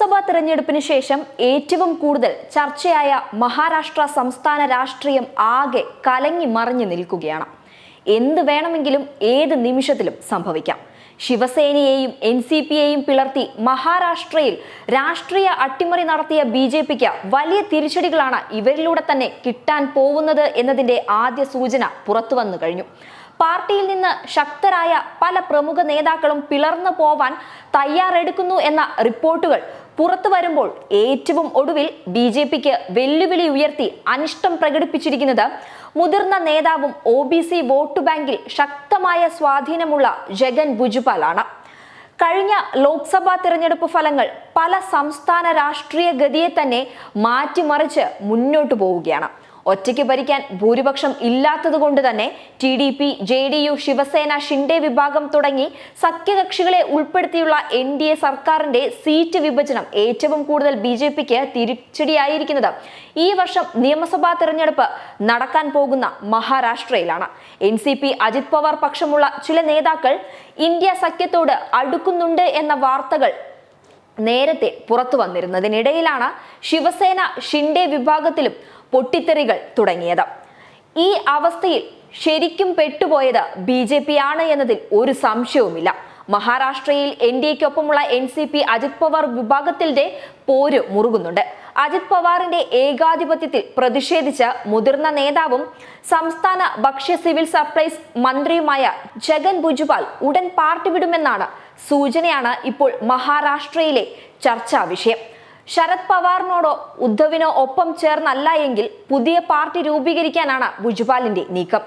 ലോക്സഭാ തെരഞ്ഞെടുപ്പിന് ശേഷം ഏറ്റവും കൂടുതൽ ചർച്ചയായ മഹാരാഷ്ട്ര സംസ്ഥാന രാഷ്ട്രീയം ആകെ കലങ്ങി മറിഞ്ഞു നിൽക്കുകയാണ്. എന്ത് വേണമെങ്കിലും ഏത് നിമിഷത്തിലും സംഭവിക്കാം. ശിവസേനയെയും എൻ സി പിയെയും പിളർത്തി മഹാരാഷ്ട്രയിൽ രാഷ്ട്രീയ അട്ടിമറി നടത്തിയ ബി ജെ പിക്ക് വലിയ തിരിച്ചടികളാണ് ഇവരിലൂടെ തന്നെ കിട്ടാൻ പോകുന്നത് എന്നതിന്റെ ആദ്യ സൂചന പുറത്തു വന്നു കഴിഞ്ഞു. പാർട്ടിയിൽ നിന്ന് ശക്തരായ പല പ്രമുഖ നേതാക്കളും പിളർന്നു പോവാൻ തയ്യാറെടുക്കുന്നു എന്ന റിപ്പോർട്ടുകൾ പുറത്തു വരുമ്പോൾ ഏറ്റവും ഒടുവിൽ ബി ജെ പിക്ക് വെല്ലുവിളി ഉയർത്തി അനിഷ്ടം പ്രകടിപ്പിച്ചിരിക്കുന്നത് മുതിർന്ന നേതാവും ഒ ബി സി വോട്ട് ബാങ്കിൽ ശക്തമായ സ്വാധീനമുള്ള ജഗൻ ഭുജ്പാലാണ്. കഴിഞ്ഞ ലോക്സഭാ തിരഞ്ഞെടുപ്പ് ഫലങ്ങൾ പല സംസ്ഥാന രാഷ്ട്രീയ ഗതിയെ തന്നെ മാറ്റിമറിച്ച് മുന്നോട്ടു പോവുകയാണ്. ഒറ്റയ്ക്ക് ഭരിക്കാൻ ഭൂരിപക്ഷം ഇല്ലാത്തതുകൊണ്ട് തന്നെ T D P J D U Shivsena Shinde വിഭാഗം തുടങ്ങി സഖ്യകക്ഷികളെ ഉൾപ്പെടുത്തിയുള്ള എൻ ഡി എ സർക്കാരിന്റെ സീറ്റ് വിഭജനം ഏറ്റവും കൂടുതൽ ബി ജെ പിക്ക് തിരിച്ചടിയായിരിക്കുന്നത്. ഈ വർഷം നിയമസഭാ തെരഞ്ഞെടുപ്പ് നടക്കാൻ പോകുന്ന മഹാരാഷ്ട്രയിലാണ്. N C P Ajit Pawar പക്ഷമുള്ള ചില നേതാക്കൾ ഇന്ത്യ സഖ്യത്തോട് അടുക്കുന്നുണ്ട് എന്ന വാർത്തകൾ നേരത്തെ പുറത്തു വന്നിരുന്നതിനിടയിലാണ് ശിവസേന ഷിൻഡെ വിഭാഗത്തിലും പൊട്ടിത്തെറികൾ തുടങ്ങിയത്. ഈ അവസ്ഥയിൽ ശരിക്കും പെട്ടുപോയത് ബി ജെ പി ആണ് എന്നതിൽ ഒരു സംശയവുമില്ല. മഹാരാഷ്ട്രയിൽ N D എക്കൊപ്പമുള്ള N C P Ajit Pawar വിഭാഗത്തിന്റെ പോര് മുറുകുന്നുണ്ട്. അജിത് പവാറിന്റെ ഏകാധിപത്യത്തിൽ പ്രതിഷേധിച്ച മുതിർന്ന നേതാവും സംസ്ഥാന ഭക്ഷ്യ സിവിൽ സപ്ലൈസ് മന്ത്രിയുമായ ജഗൻ ഭുജ്പാൽ ഉടൻ പാർട്ടി വിടുമെന്നാണ് സൂചനയാണ് ഇപ്പോൾ മഹാരാഷ്ട്രയിലെ ചർച്ചാ വിഷയം. ശരത് പവാറിനോടോ ഉദ്ധവിനോ ഒപ്പം ചേർന്നല്ല എങ്കിൽ പുതിയ പാർട്ടി രൂപീകരിക്കാനാണ് ഭുജ്പാലിന്റെ നീക്കം.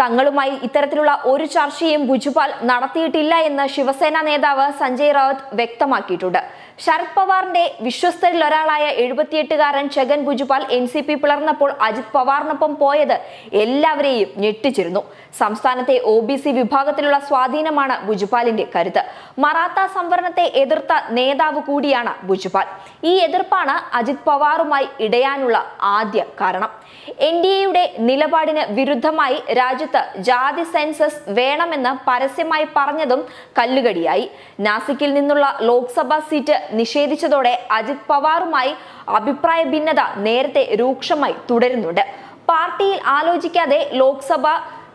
തങ്ങളുമായി ഇത്തരത്തിലുള്ള ഒരു ചർച്ചയും ഭുജ്പാൽ നടത്തിയിട്ടില്ല എന്ന് ശിവസേന നേതാവ് സഞ്ജയ് റാവത്ത് വ്യക്തമാക്കിയിട്ടുണ്ട്. ശരത് പവാറിന്റെ വിശ്വസ്തരിൽ ഒരാളായ എഴുപത്തിയെട്ടുകാരൻ Chhagan Bhujbal N C P പിളർന്നപ്പോൾ Ajit പവാറിനൊപ്പം പോയത് എല്ലാവരെയും ഞെട്ടിച്ചിരുന്നു. സംസ്ഥാനത്തെ ഒ ബി സി വിഭാഗത്തിലുള്ള സ്വാധീനമാണ് ഭുജ്പാലിന്റെ കരുത്ത്. മറാത്ത സംവരണത്തെ എതിർത്ത നേതാവ് കൂടിയാണ് ഭുജ്പാൽ ഈ എതിർപ്പാണ് അജിത് പവാറുമായി ഇടയാനുള്ള ആദ്യ കാരണം. എൻ ഡി എയുടെ നിലപാടിന് വിരുദ്ധമായി രാജ്യത്ത് ജാതി സെൻസസ് വേണമെന്ന് പരസ്യമായി പറഞ്ഞതും കല്ലുകടിയായി. നാസിക്കിൽ നിന്നുള്ള ലോക്സഭാ സീറ്റ് നിഷേധിച്ചതോടെ അജിത് പവാറുമായി അഭിപ്രായ ഭിന്നത നേരത്തെ രൂക്ഷമായി തുടരുന്നുണ്ട്. പാർട്ടിയിൽ ആലോചിക്കാതെ ലോക്സഭ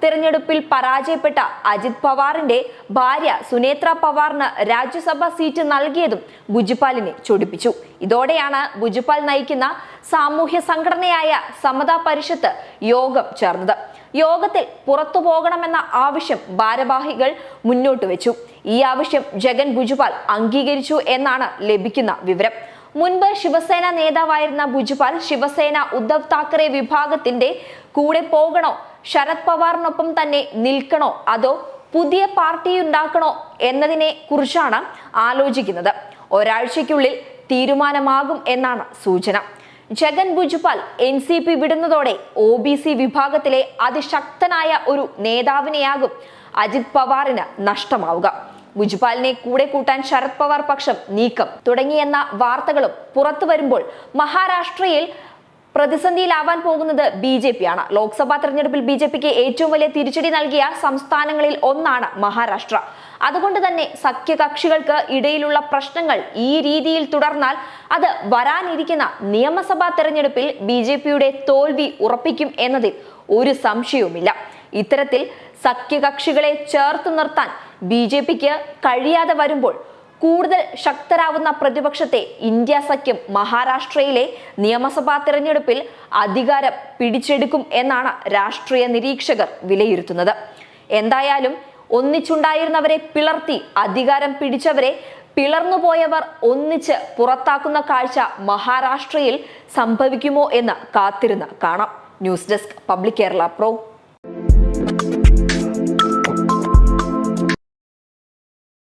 തിരഞ്ഞെടുപ്പിൽ പരാജയപ്പെട്ട അജിത് പവാറിന്റെ ഭാര്യ സുനേത്ര പവാറിന് രാജ്യസഭാ സീറ്റ് നൽകിയതും ഭുജ്പാലിനെ ചൊടിപ്പിച്ചു. ഇതോടെയാണ് ഭുജ്പാൽ നയിക്കുന്ന സാമൂഹ്യ സംഘടനയായ സമതാ പരിഷത്ത് യോഗം ചേർന്നത്. യോഗത്തിൽ പുറത്തു പോകണമെന്ന ആവശ്യം ഭാരവാഹികൾ മുന്നോട്ട് വെച്ചു. ഈ ആവശ്യം ജഗൻ ഭുജ്പാൽ അംഗീകരിച്ചു എന്നാണ് ലഭിക്കുന്ന വിവരം. മുൻപ് ശിവസേന നേതാവായിരുന്ന ഭുജ്പാൽ ശിവസേന ഉദ്ധവ് താക്കറെ വിഭാഗത്തിന്റെ കൂടെ പോകണോ ശരത് പവാറിനൊപ്പം തന്നെ നിൽക്കണോ? അതോ പുതിയ പാർട്ടി ഉണ്ടാക്കണോ എന്നതിനെ കുറിച്ചാണ് ആലോചിക്കുന്നത്. ഒരാഴ്ചയ്ക്കുള്ളിൽ തീരുമാനമാകും എന്നാണ് സൂചന. Chhagan Bhujbal N C P വിടുന്നതോടെ O B C വിഭാഗത്തിലെ അതിശക്തനായ ഒരു നേതാവിനെയാകും അജിത് പവാറിന് നഷ്ടമാവുക. ഭുജ്പാലിനെ കൂടെ കൂട്ടാൻ ശരത് പവാർ പക്ഷം നീക്കം തുടങ്ങിയെന്ന വാർത്തകളും പുറത്തു വരുമ്പോൾ മഹാരാഷ്ട്രയിൽ പ്രതിസന്ധിയിലാവാൻ പോകുന്നത് ബി ജെ പി ആണ്. ലോക്സഭാ തെരഞ്ഞെടുപ്പിൽ ബി ജെ പിക്ക് ഏറ്റവും വലിയ തിരിച്ചടി നൽകിയ സംസ്ഥാനങ്ങളിൽ ഒന്നാണ് മഹാരാഷ്ട്ര. അതുകൊണ്ട് തന്നെ സഖ്യകക്ഷികൾക്ക് ഇടയിലുള്ള പ്രശ്നങ്ങൾ ഈ രീതിയിൽ തുടർന്നാൽ അത് വരാനിരിക്കുന്ന നിയമസഭാ തെരഞ്ഞെടുപ്പിൽ ബി ജെ പിയുടെ തോൽവി ഉറപ്പിക്കും എന്നതിൽ ഒരു സംശയവുമില്ല. ഇത്തരത്തിൽ സഖ്യകക്ഷികളെ ചേർത്ത് നിർത്താൻ ബി ജെ പിക്ക് കഴിയാതെ വരുമ്പോൾ കൂടുതൽ ശക്തരാവുന്ന പ്രതിപക്ഷത്തെ ഇന്ത്യ സഖ്യം മഹാരാഷ്ട്രയിലെ നിയമസഭാ തെരഞ്ഞെടുപ്പിൽ അധികാരം പിടിച്ചെടുക്കും എന്നാണ് രാഷ്ട്രീയ നിരീക്ഷകർ വിലയിരുത്തുന്നത്. എന്തായാലും ഒന്നിച്ചുണ്ടായിരുന്നവരെ പിളർത്തി അധികാരം പിടിച്ചവരെ പിളർന്നുപോയവർ ഒന്നിച്ച് പുറത്താക്കുന്ന കാഴ്ച മഹാരാഷ്ട്രയിൽ സംഭവിക്കുമോ എന്ന് കാത്തിരുന്ന് കാണാം. News desk public Kerala pro.